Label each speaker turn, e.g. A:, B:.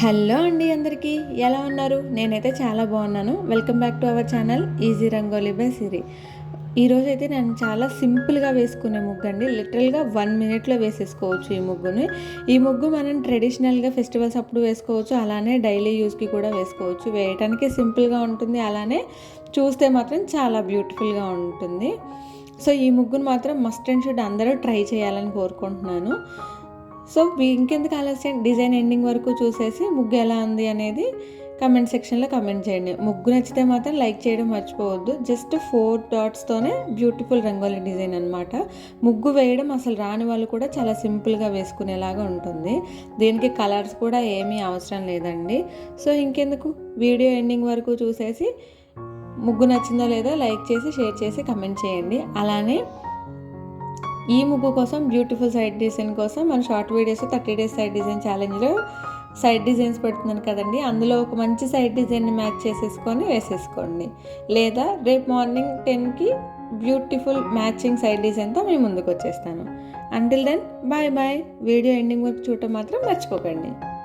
A: Hello అండి అందరికీ ఎలా ఉన్నారు? నేనైతే చాలా బాగున్నాను. Welcome back to our channel easy rangoli by Siri ఈరోజు అయితే నేను చాలా సింపుల్గా వేసుకునే ముగ్గు అండి లిటరల్గా వన్ మినిట్లో వేసేసుకోవచ్చు ఈ ముగ్గుని. ఈ ముగ్గు మనం ట్రెడిషనల్గా ఫెస్టివల్స్ అప్పుడు వేసుకోవచ్చు. అలానే డైలీ యూస్కి కూడా వేసుకోవచ్చు. వేయటానికి సింపుల్గా ఉంటుంది. అలానే చూస్తే మాత్రం చాలా బ్యూటిఫుల్గా ఉంటుంది. సో ఈ ముగ్గును మాత్రం మస్ట్ అండ్ షుడ్ అందరూ ట్రై చేయాలని కోరుకుంటున్నాను. సో ఇంకెందుకు ఆలస్యం? డిజైన్ ఎండింగ్ వరకు చూసేసి ముగ్గు ఎలా ఉంది అనేది కమెంట్ సెక్షన్లో కమెంట్ చేయండి. ముగ్గు నచ్చితే మాత్రం లైక్ చేయడం మర్చిపోవద్దు. జస్ట్ ఫోర్ డాట్స్తోనే బ్యూటిఫుల్ రంగోలీ డిజైన్ అనమాట ముగ్గు వేయడం అసలు రాని వాళ్ళు కూడా చాలా సింపుల్గా వేసుకునేలాగా ఉంటుంది. దీనికి కలర్స్ కూడా ఏమీ అవసరం లేదండి. సో ఇంకెందుకు? వీడియో ఎండింగ్ వరకు చూసేసి ముగ్గు నచ్చిందో లేదో లైక్ చేసి షేర్ చేసి కమెంట్ చేయండి. అలానే ఈ ముగ్గు కోసం బ్యూటిఫుల్ సైడ్ డిజైన్ కోసం మన short videos thirty days side design ఛాలెంజ్లో side designs పెడుతున్నాను కదండి. అందులో ఒక మంచి సైడ్ డిజైన్ని మ్యాచ్ చేసేసుకొని వేసేసుకోండి. లేదా రేపు మార్నింగ్ టెన్కి బ్యూటిఫుల్ మ్యాచింగ్ సైడ్ డిజైన్తో మేము ముందుకు వచ్చేస్తాను. Until then bye bye video ending వరకు చూడటం మాత్రం మర్చిపోకండి.